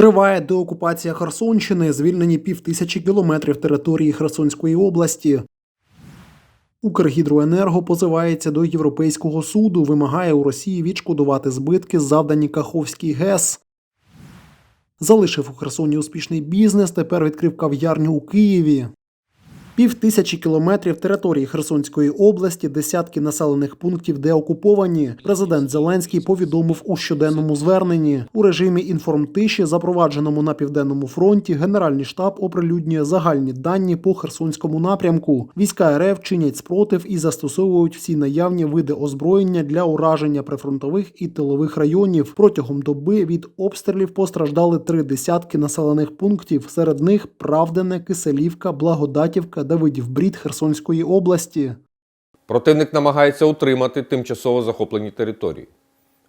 Триває деокупація Херсонщини, звільнені півтисячі кілометрів території Херсонської області. Укргідроенерго позивається до Європейського суду, вимагає у Росії відшкодувати збитки, завдані Каховський ГЕС. Залишив у Херсоні успішний бізнес, тепер відкрив кав'ярню у Києві. Пів тисячі кілометрів території Херсонської області, десятки населених пунктів деокуповані. Президент Зеленський повідомив у щоденному зверненні у режимі інформтиші, запровадженому на південному фронті. Генеральний штаб оприлюднює загальні дані по Херсонському напрямку. Війська РФ чинять спротив і застосовують всі наявні види озброєння для ураження прифронтових і тилових районів. Протягом доби від обстрілів постраждали три десятки населених пунктів. Серед них Правдене, Киселівка, Благодатівка, Давидів Брід Херсонської області. Противник намагається утримати тимчасово захоплені території,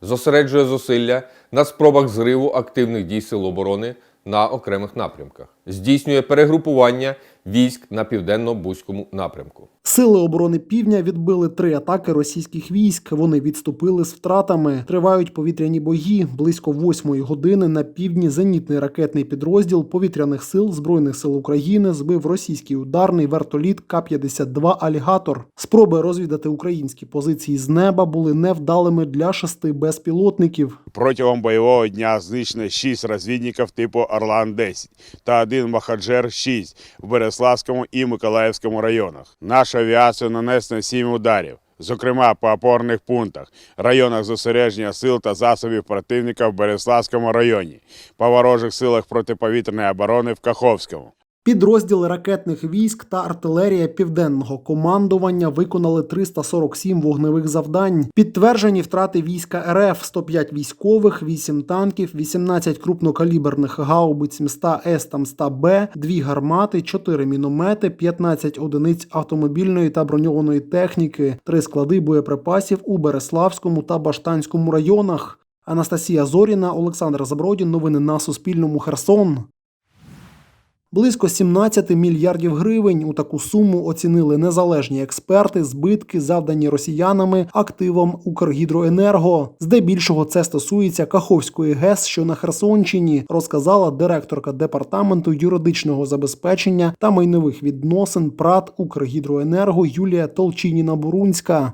зосереджує зусилля на спробах зриву активних дій сил оборони на окремих напрямках, здійснює перегрупування військ на південно-бузькому напрямку. Сили оборони Півдня відбили три атаки російських військ. Вони відступили з втратами. Тривають повітряні бої. Близько восьмої години на півдні зенітний ракетний підрозділ повітряних сил збройних сил України збив російський ударний вертоліт К-52 Алігатор. Спроби розвідати українські позиції з неба були невдалими для шести безпілотників. Протягом бойового дня знищено 6 розвідників типу Орлан-10 та один Махаджер-6 в Береславському і Миколаївському районах. Наша авіація нанесено 7 ударів, зокрема по опорних пунктах, районах зосередження сил та засобів противника в Береславському районі, по ворожих силах протиповітряної оборони в Каховському. Підрозділи ракетних військ та артилерія південного командування виконали 347 вогневих завдань. Підтверджені втрати війська РФ 105 військових, 8 танків, 18 крупнокаліберних гаубиць міста С та мста Б, 2 гармати, 4 міномети, 15 одиниць автомобільної та броньованої техніки, 3 склади боєприпасів у Береславському та Баштанському районах. Анастасія Зоріна, Олександр Забродін. Новини на Суспільному. Херсон. Близько 17 мільярдів гривень у таку суму оцінили незалежні експерти збитки, завдані росіянами активам Укргідроенерго. Здебільшого це стосується Каховської ГЕС, що на Херсонщині, розказала директорка департаменту юридичного забезпечення та майнових відносин ПРАТ Укргідроенерго Юлія Толчініна-Бурунська.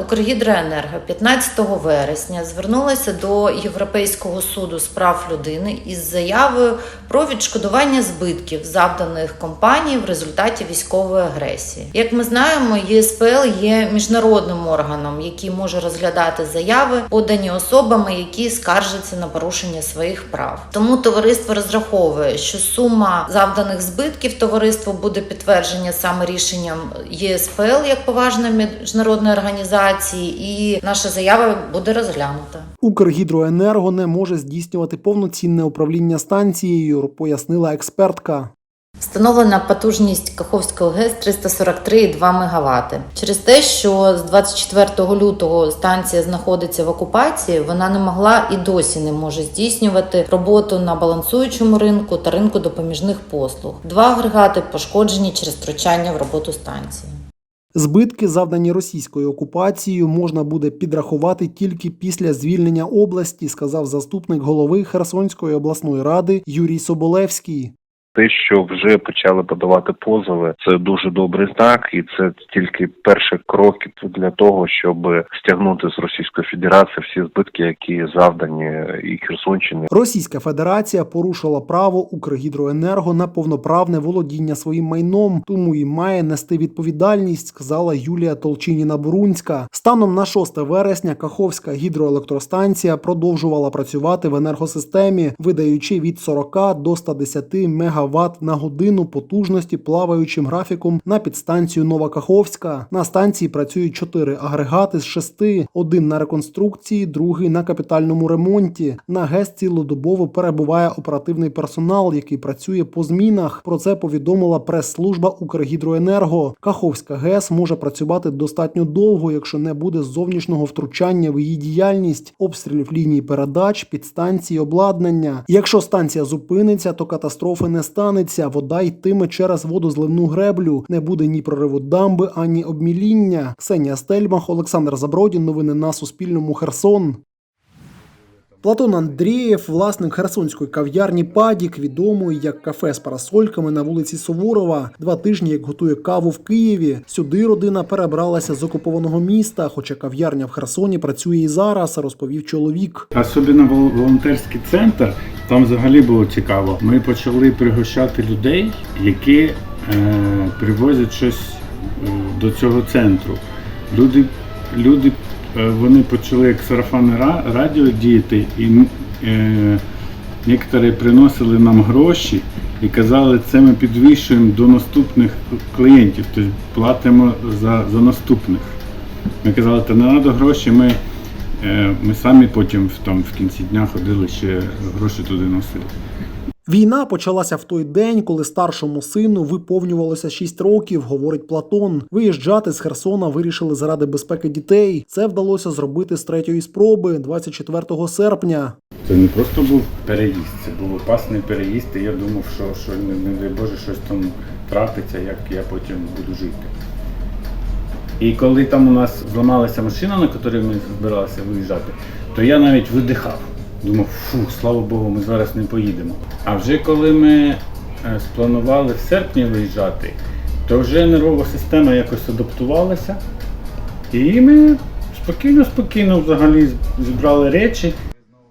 Укргідроенерго 15 вересня звернулася до Європейського суду з прав людини із заявою про відшкодування збитків, завданих компанії в результаті військової агресії. Як ми знаємо, ЄСПЛ є міжнародним органом, який може розглядати заяви, подані особами, які скаржаться на порушення своїх прав. Тому товариство розраховує, що сума завданих збитків товариству буде підтвердження саме рішенням ЄСПЛ як поважної міжнародної організації, і наша заява буде розглянута. Укргідроенерго не може здійснювати повноцінне управління станцією, пояснила експертка. Встановлена потужність Каховського ГЕС 343,2 МВт. Через те, що з 24 лютого станція знаходиться в окупації, вона не могла і досі не може здійснювати роботу на балансуючому ринку та ринку допоміжних послуг. Два агрегати пошкоджені через втручання в роботу станції. Збитки, завдані російською окупацією, можна буде підрахувати тільки після звільнення області, сказав заступник голови Херсонської обласної ради Юрій Соболевський. Те, що вже почали подавати позови, це дуже добрий знак, і це тільки перші кроки для того, щоб стягнути з Російської Федерації всі збитки, які завдані і Херсонщині, Російська Федерація порушила право Укргідроенерго на повноправне володіння своїм майном, тому і має нести відповідальність, сказала Юлія Толчиніна-Бурунська. Станом на 6 вересня Каховська гідроелектростанція продовжувала працювати в енергосистемі, видаючи від 40 до 110 МВт на годину потужності плаваючим графіком на підстанцію Новокаховська. На станції працюють 4 агрегати з 6, один на реконструкції, другий на капітальному ремонті. На ГЕС цілодобово перебуває оперативний персонал, який працює по змінах. Про це повідомила прес-служба Укргідроенерго. Каховська ГЕС може працювати достатньо довго, якщо не буде зовнішнього втручання в її діяльність, обстрілів ліній передач, підстанції, обладнання. Якщо станція зупиниться, то катастрофи не станеться. Вода йтиме через водозливну греблю. Не буде ні прориву дамби, ані обміління. Ксенія Стельмах, Олександр Забродін. Новини на Суспільному. Херсон. Платон Андрієв, власник херсонської кав'ярні Падік, відомої як кафе з парасольками на вулиці Суворова. Два тижні як готує каву в Києві. Сюди родина перебралася з окупованого міста, хоча кав'ярня в Херсоні працює і зараз, розповів чоловік. Особливо вол- волонтерський центр, там взагалі було цікаво. Ми почали пригощати людей, які е, привозять щось е, до цього центру. Люди, люди е, вони почали як сарафанне радіо діяти, і е, некоторі приносили нам гроші і казали, це ми підвищуємо до наступних клієнтів, тобто платимо за, за наступних. Ми казали, та не треба гроші, ми, ми самі потім в, там, в кінці дня ходили ще гроші туди носили. Війна почалася в той день, коли старшому сину виповнювалося 6 років, говорить Платон. Виїжджати з Херсона вирішили заради безпеки дітей. Це вдалося зробити з третьої спроби 24 серпня. Це не просто був переїзд, це був опасний переїзд, і я думав, що, що не, не дай Боже, щось там трапиться, як я потім буду жити. І коли там у нас зламалася машина, на якій ми збиралися виїжджати, то я навіть видихав. Думав, фу, слава Богу, ми зараз не поїдемо. А вже коли ми е, спланували в серпні виїжджати, то вже нервова система якось адаптувалася. І ми спокійно-спокійно взагалі зібрали речі.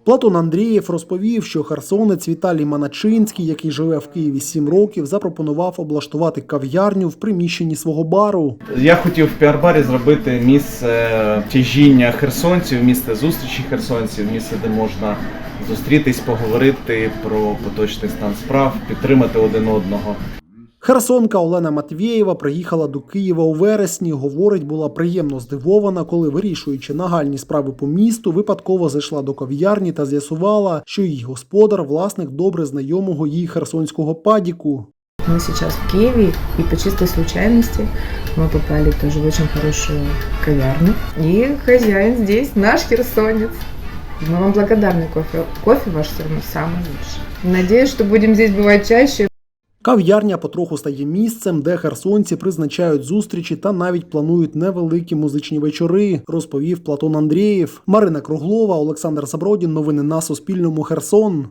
Платон Андрієв розповів, що херсонець Віталій Маначинський, який живе в Києві 7 років, запропонував облаштувати кав'ярню в приміщенні свого бару. Я хотів в піар-барі зробити місце тяжіння херсонців, місце зустрічі херсонців, місце, де можна зустрітись, поговорити про поточний стан справ, підтримати один одного. Херсонка Олена Матвєєва приїхала до Києва у вересні. Говорить, була приємно здивована, коли, вирішуючи нагальні справи по місту, випадково зайшла до кав'ярні та з'ясувала, що її господар власник добре знайомого їй херсонського падіку. Мы сейчас в Киеве, и по чистой случайности мы попали тоже в очень хорошую кавярню. И хозяин здесь наш херсонец. Мы вам благодарны кофе. Кофе ваш все равно самый лучший. Надеюсь, что будем здесь бывать чаще. Кав'ярня потроху стає місцем, де херсонці призначають зустрічі та навіть планують невеликі музичні вечори, розповів Платон Андрієв. Марина Круглова, Олександр Забродін. Новини на Суспільному. Херсон.